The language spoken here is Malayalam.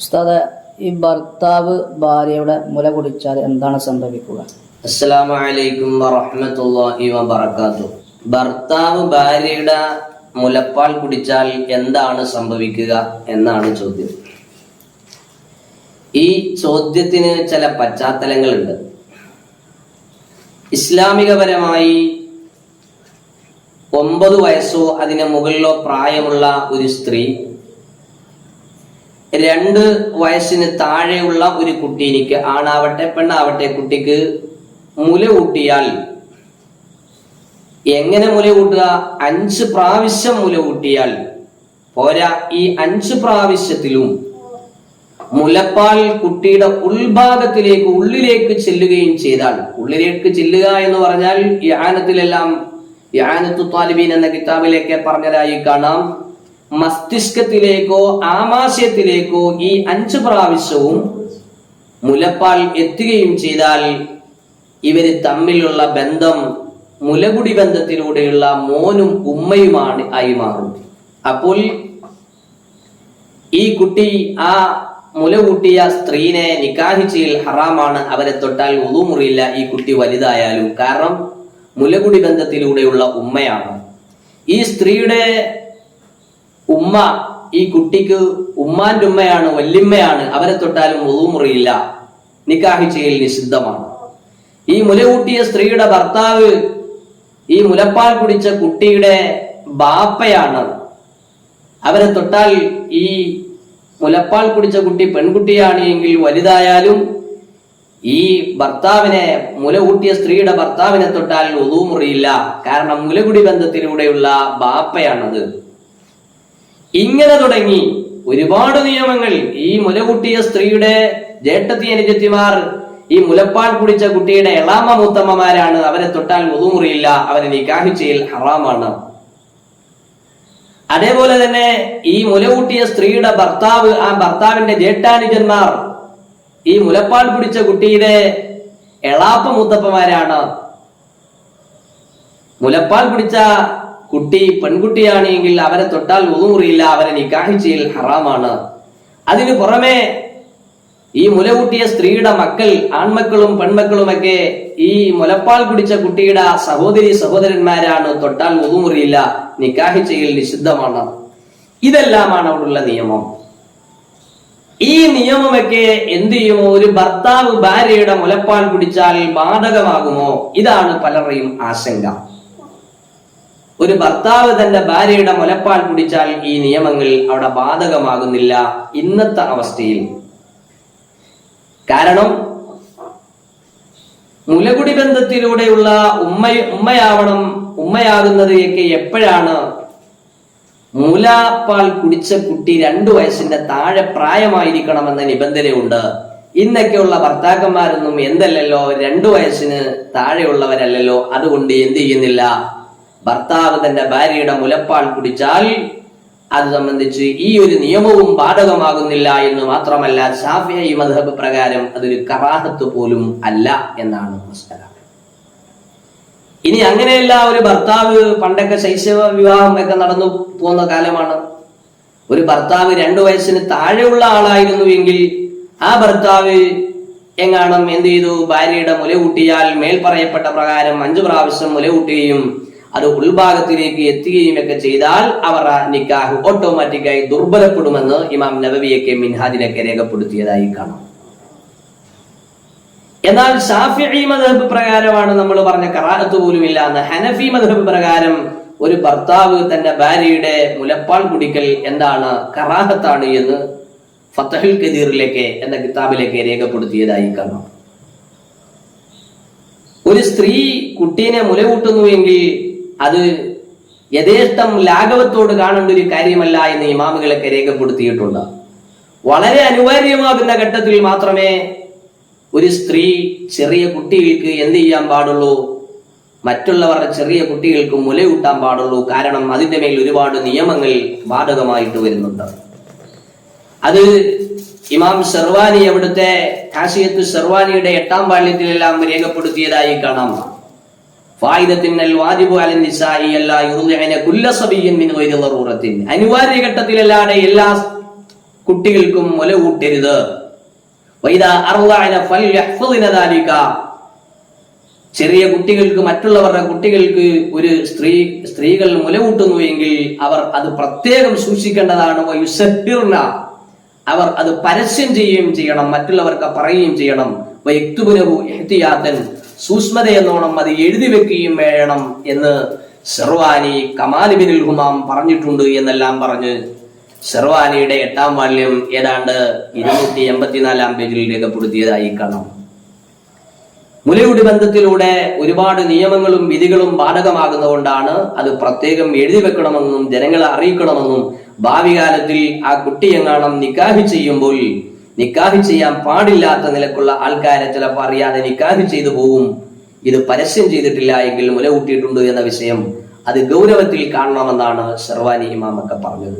ഉസ്താദെ ഈ ഭർത്താവ് ഭാര്യയുടെ മുല കുടിച്ചാൽ എന്താണ് സംഭവിക്കുക? അസ്സലാമു അലൈക്കും വറഹ്മത്തുള്ളാഹി വബറകാതു ഭർത്താവ് ഭാര്യയുടെ മുലപ്പാൽ കുടിച്ചാൽ എന്താണ് സംഭവിക്കുക എന്നാണ് ചോദ്യം. ഈ ചോദ്യത്തിന് ചില പശ്ചാത്തലങ്ങളുണ്ട്. ഇസ്ലാമികപരമായി ഒമ്പത് വയസ്സോ അതിന് മുകളിലോ പ്രായമുള്ള ഒരു സ്ത്രീ രണ്ട് വയസ്സിന് താഴെയുള്ള ഒരു കുട്ടി എനിക്ക് ആണാവട്ടെ പെണ്ണാവട്ടെ കുട്ടിക്ക് മുല കൂട്ടിയാൽ എങ്ങനെ മുല കൂട്ടുക അഞ്ച് പ്രാവശ്യം മുല കൂട്ടിയാൽ പോരാ ഈ അഞ്ച് പ്രാവശ്യത്തിലും മുലപ്പാൽ കുട്ടിയുടെ ഉൾഭാഗത്തിലേക്ക് ഉള്ളിലേക്ക് ചെല്ലുകയും ചെയ്താൽ ഉള്ളിലേക്ക് ചെല്ലുക എന്ന് പറഞ്ഞാൽ യാനത്തിലെല്ലാം യാനത്തു താലിബീൻ എന്ന കിതാബിലേക്ക് പറഞ്ഞതായി കാണാം. മസ്തിഷ്കത്തിലേക്കോ ആമാശയത്തിലേക്കോ ഈ അഞ്ച് പ്രാവശ്യവും മുലപ്പാൽ എത്തുകയും ചെയ്താൽ ഇവർ തമ്മിലുള്ള ബന്ധം മുലകുടി ബന്ധത്തിലൂടെയുള്ള മോനും ഉമ്മയുമാണ് ആയി മാറും. അപ്പോൾ ഈ കുട്ടി ആ മുല കൂട്ടിയ സ്ത്രീനെ നിക്കാഹി ചെയ്യൽ ഹറാമാണ്. അവരെ തൊട്ടാൽ ഒതു മുറിയില്ല ഈ കുട്ടി വലുതായാലും. കാരണം മുലകുടി ബന്ധത്തിലൂടെയുള്ള ഉമ്മയാണ്. ഈ സ്ത്രീയുടെ ഉമ്മ ഈ കുട്ടിക്ക് ഉമ്മാന്റെ ഉമ്മയാണ് വല്യമ്മയാണ് അവരെ തൊട്ടാലും ഒതു മുറിയില്ല. നിക്കാഹി ചെയ്യൽ നിഷിദ്ധമാണ്. ഈ മുല കൂട്ടിയ സ്ത്രീയുടെ ഭർത്താവ് ഈ മുലപ്പാൽ കുടിച്ച കുട്ടിയുടെ ബാപ്പയാണ്. അവരെ തൊട്ടാൽ ഈ മുലപ്പാൽ കുടിച്ച കുട്ടി പെൺകുട്ടിയാണ് എങ്കിൽ വലുതായാലും ഈ ഭർത്താവിനെ മുല കൂട്ടിയ സ്ത്രീയുടെ ഭർത്താവിനെ തൊട്ടാൽ ഒതു മുറിയില്ല. കാരണം മുലകുടി ബന്ധത്തിലൂടെയുള്ള ബാപ്പയാണത്. ഇങ്ങനെ തുടങ്ങി ഒരുപാട് നിയമങ്ങൾ ഈ മുല കുട്ടിയ സ്ത്രീയുടെ ജേട്ടത്തി അനുജത്തിമാർ ഈ മുലപ്പാൽ കുടിച്ച കുട്ടിയുടെ എളാമ മൂത്തമ്മമാരാണ്. അവരെ തൊട്ടാൽ മുതുമുറിയില്ല അവരെ നിക്കാഹി ചെയ്യൽ ഹറാമാണ്. അതേപോലെ തന്നെ ഈ മുല കൂട്ടിയ സ്ത്രീയുടെ ഭർത്താവ് ആ ഭർത്താവിന്റെ ജേട്ടാനുജന്മാർ ഈ മുലപ്പാൽ പിടിച്ച കുട്ടിയുടെ എളാപ്പ മൂത്തപ്പമാരാണ് മുലപ്പാൽ പിടിച്ച കുട്ടി പെൺകുട്ടിയാണ് എങ്കിൽ അവരെ തൊട്ടാൽ ഒതുമുറിയില്ല അവരെ നിക്കാഹി ചെയ്യൽ ഹറാമാണ്. അതിനു പുറമെ ഈ മുലകൂട്ടിയ സ്ത്രീയുടെ മക്കൾ ആൺമക്കളും പെൺമക്കളുമൊക്കെ ഈ മുലപ്പാൽ കുടിച്ച കുട്ടിയുടെ സഹോദരി സഹോദരന്മാരാണ് തൊട്ടാൽ ഒതുമുറിയില്ല നിക്കാഹി ചെയ്യൽ നിഷിദ്ധമാണ്. ഇതെല്ലാമാണ് അവിടുള്ള നിയമം. ഈ നിയമമൊക്കെ എന്ത് ചെയ്യുമോ? ഒരു ഭർത്താവ് ഭാര്യയുടെ മുലപ്പാൽ കുടിച്ചാൽ ബാധകമാകുമോ? ഇതാണ് പലരുടെയും ആശങ്ക. ഒരു ഭർത്താവ് തന്റെ ഭാര്യയുടെ മുലപ്പാൽ കുടിച്ചാൽ ഈ നിയമങ്ങൾ അവിടെ ബാധകമാകുന്നില്ല ഇന്നത്തെ അവസ്ഥയിൽ. കാരണം മുലകുടി ബന്ധത്തിലൂടെയുള്ള ഉമ്മ ഉമ്മയാവണം ഉമ്മയാകുന്നതൊക്കെ എപ്പോഴാണ്? മുലപ്പാൽ കുടിച്ച കുട്ടി രണ്ടു വയസ്സിന്റെ താഴെ പ്രായമായിരിക്കണമെന്ന നിബന്ധനയുണ്ട്. ഇന്നൊക്കെയുള്ള ഭർത്താക്കന്മാരൊന്നും എന്തല്ലല്ലോ രണ്ടു വയസ്സിന് താഴെയുള്ളവരല്ലല്ലോ അതുകൊണ്ട് എന്ത് ചെയ്യുന്നില്ല? ഭർത്താവ് തന്റെ ഭാര്യയുടെ മുലപ്പാൽ കുടിച്ചാൽ അത് സംബന്ധിച്ച് ഈ ഒരു നിയമവും ബാധകമാകുന്നില്ല എന്ന് മാത്രമല്ല ഷാഫിയായി മധബ് പ്രകാരം അതൊരു കറാഹത്ത് പോലും അല്ല എന്നാണ് മസ്കല ഇനി അങ്ങനെയല്ല ഒരു ഭർത്താവ് പണ്ടൊക്കെ ശൈശവ വിവാഹം ഒക്കെ നടന്നു പോകുന്ന കാലമാണ്. ഒരു ഭർത്താവ് രണ്ടു വയസ്സിന് താഴെയുള്ള ആളായിരുന്നു എങ്കിൽ ആ ഭർത്താവ് എങ്ങാണം എന്ത് ചെയ്തു? ഭാര്യയുടെ മുല കൂട്ടിയാൽ മേൽ പറയപ്പെട്ട പ്രകാരം അഞ്ചു പ്രാവശ്യം മുല കൂട്ടുകയും അത് ഉൾഭാഗത്തിലേക്ക് എത്തുകയും ഒക്കെ ചെയ്താൽ അവർ നിക്കാഹ് ഓട്ടോമാറ്റിക്കായി ദുർബലപ്പെടുമെന്ന് ഇമാം നബവിയൊക്കെ മിൻഹാദിനൊക്കെ രേഖപ്പെടുത്തിയതായി കാണാം. എന്നാൽ ഷാഫി മധബ് പ്രകാരമാണ് നമ്മൾ പറഞ്ഞ കറാലത്ത് പോലും ഇല്ല എന്ന് ഹനഫി മധബ് പ്രകാരം ഒരു ഭർത്താവ് തന്റെ ഭാര്യയുടെ മുലപ്പാൽ കുടിക്കൽ എന്താണ് കറാഹത്താണ് എന്ന് ഫത്തഹുൽ കദീറിലേക്ക് എന്ന കിതാബിലേക്ക് രേഖപ്പെടുത്തിയതായി കാണാം. ഒരു സ്ത്രീ കുട്ടീനെ മുലകൂട്ടുന്നുവെങ്കിൽ അത് യഥേഷ്ടം ലാഘവത്തോട് കാണേണ്ട ഒരു കാര്യമല്ല എന്ന് ഇമാമുകളൊക്കെ രേഖപ്പെടുത്തിയിട്ടുണ്ട്. വളരെ അനിവാര്യമാകുന്ന ഘട്ടത്തിൽ മാത്രമേ ഒരു സ്ത്രീ ചെറിയ കുട്ടികൾക്ക് എന്ത് ചെയ്യാൻ പാടുള്ളൂ? മറ്റുള്ളവരുടെ ചെറിയ കുട്ടികൾക്ക് മുലയൂട്ടാൻ പാടുള്ളൂ. കാരണം അതിന്റെ മേൽ ഒരുപാട് നിയമങ്ങൾ ബാധകമായിട്ട് വരുന്നുണ്ട്. അത് ഇമാം ഷെർവാനി അവിടുത്തെ കാശിയത്ത് ഷെർവാനിയുടെ എട്ടാം പാള്യത്തിലെല്ലാം രേഖപ്പെടുത്തിയതായി കാണാം. അനിവാര്യ ഘട്ടത്തിലല്ലാതെ എല്ലാ കുട്ടികൾക്കും മുല കൂട്ടരുത്. ചെറിയ കുട്ടികൾക്ക് മറ്റുള്ളവരുടെ കുട്ടികൾക്ക് ഒരു സ്ത്രീ സ്ത്രീകൾ മുലകൂട്ടുന്നു എങ്കിൽ അവർ അത് പ്രത്യേകം സൂക്ഷിക്കേണ്ടതാണ്. അവർ അത് പരസ്യം ചെയ്യുകയും ചെയ്യണം മറ്റുള്ളവർക്ക് പറയുകയും ചെയ്യണം. സൂക്ഷ്മതയെന്നോണം അത് എഴുതി വെക്കുകയും വേണം എന്ന് ഷെർവാനി കമാലിബിനിൽ ഹുമാം പറഞ്ഞിട്ടുണ്ട് എന്നെല്ലാം പറഞ്ഞ്. ഷെർവാനിയുടെ എട്ടാം വാല്യം ഏതാണ്ട് ഇരുന്നൂറ്റി എൺപത്തിനാലാം പേജിൽ രേഖപ്പെടുത്തിയതായി കാണാം. മുലയുടെ ബന്ധത്തിലൂടെ ഒരുപാട് നിയമങ്ങളും വിധികളും ബാധകമാകുന്നതുകൊണ്ടാണ് അത് പ്രത്യേകം എഴുതി വെക്കണമെന്നും ജനങ്ങളെ അറിയിക്കണമെന്നും ഭാവി കാലത്തിൽ ആ കുട്ടിയെങ്ങാണം നിക്കാഹി ചെയ്യുമ്പോൾ നിക്കാഹി ചെയ്യാൻ പാടില്ലാത്ത നിലക്കുള്ള ആൾക്കാരെ ചിലപ്പോൾ അറിയാതെ നിക്കാഹ് ചെയ്തു പോവും ഇത് പരസ്യം ചെയ്തിട്ടില്ല എങ്കിൽ മുല കൂട്ടിയിട്ടുണ്ട് എന്ന വിഷയം അത് ഗൗരവത്തിൽ കാണണമെന്നാണ് ഷെർവാനി ഇമാമൊക്കെ പറഞ്ഞത്.